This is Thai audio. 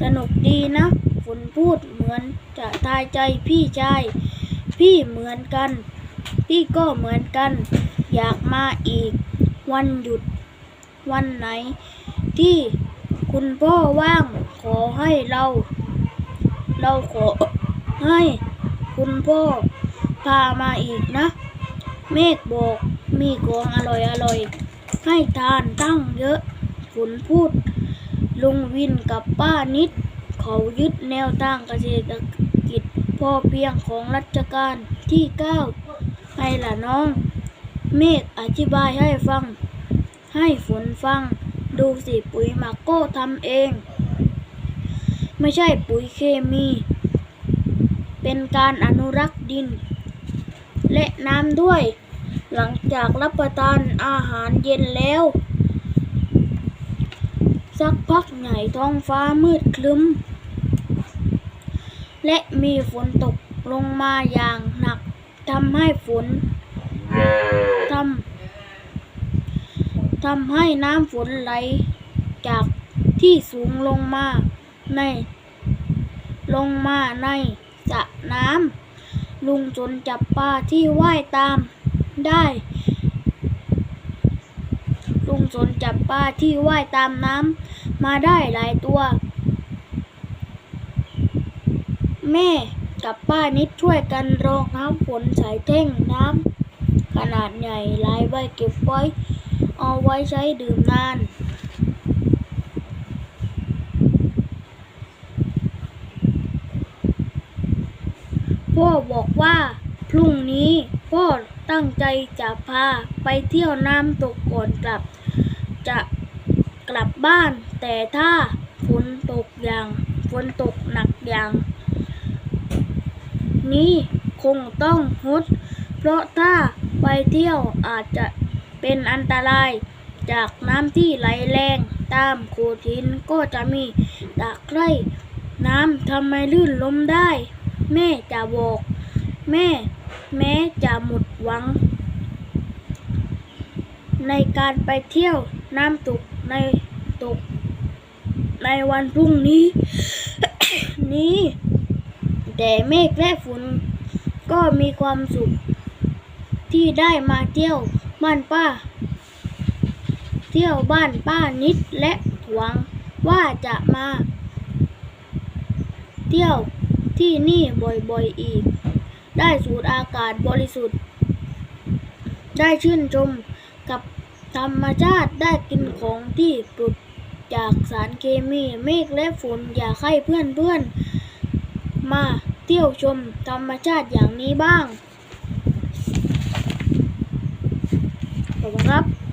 สนุกดีนะฝนพูดเหมือนจะทายใจพี่ชาย พี่เหมือนกัน พี่ก็เหมือนกัน อยากมาอีก วันหยุด วันไหน ที่คุณพ่อว่างขอให้เรา เราขอให้คุณพ่อพามาอีกนะ เมฆบอกมีของอร่อยอร่อยให้ทานตั้งเยอะฝนพูด ลุงวินกับป้านิด เขายึดแนวทางเกษตรกิจพอเพียงของรัชกาลที่เก้าให้ล่ะน้อง เมฆอธิบายให้ฟัง ให้ฝนฟัง ดูสิปุ๋ยหมักก็ทำเอง ไม่ใช่ปุ๋ยเคมี เป็นการอนุรักษ์ดิน และน้ำด้วย หลังจากรับประทานอาหารเย็นแล้ว สักพักใหญ่ท้องฟ้ามืดครึ้ม และมีฝนตกลงมาอย่างหนักทำให้ฝนทำทำให้น้ำฝนไหล จากที่สูงลงมาใน ลงมาในสระน้ำลุงจนจับปลาที่ว่ายตามได้ ลุงสนจับปลาที่ว่ายตามน้ำมาได้หลายตัว แม่กับป้านิดช่วยกันรองน้ำฝนใส่แท่งน้ำขนาดใหญ่หลายใบเก็บไว้ เอาไว้ใช้ดื่มนานพ่อบอกว่าพรุ่งนี้พ่อตั้งใจจะพาไปเที่ยวน้ำตกก่อนกลับ จะกลับบ้าน แต่ถ้าฝนตกอย่างฝนตกหนักอย่าง นี้คงต้องงดเพราะถ้าไปเที่ยวอาจจะเป็นอันตราย จากน้ำที่ไหลแรงตามโขดหินก็จะมีตะไคร่น้ำทำให้ลื่นล้มได้ แม่จะบอก แม่ แม้จะหมดหวัง ในการไปเที่ยวน้ำตกในตก ในวันพรุ่งนี้ นี้แต่เมฆและฝนก็มีความสุข ที่ได้มาเที่ยวบ้านป้า เที่ยวบ้านป้านิดและหวังว่าจะมา เที่ยวที่นี่บ่อยๆอีก ได้สูดอากาศบริสุทธิ์ ได้ชื่นชมกับ ธรรมชาติได้กินของที่ปลุกจากสารเคมีเมฆและฝนอยากให้เพื่อนๆ มาเที่ยวชมธรรมชาติอย่างนี้บ้าง ขอบคุณครับ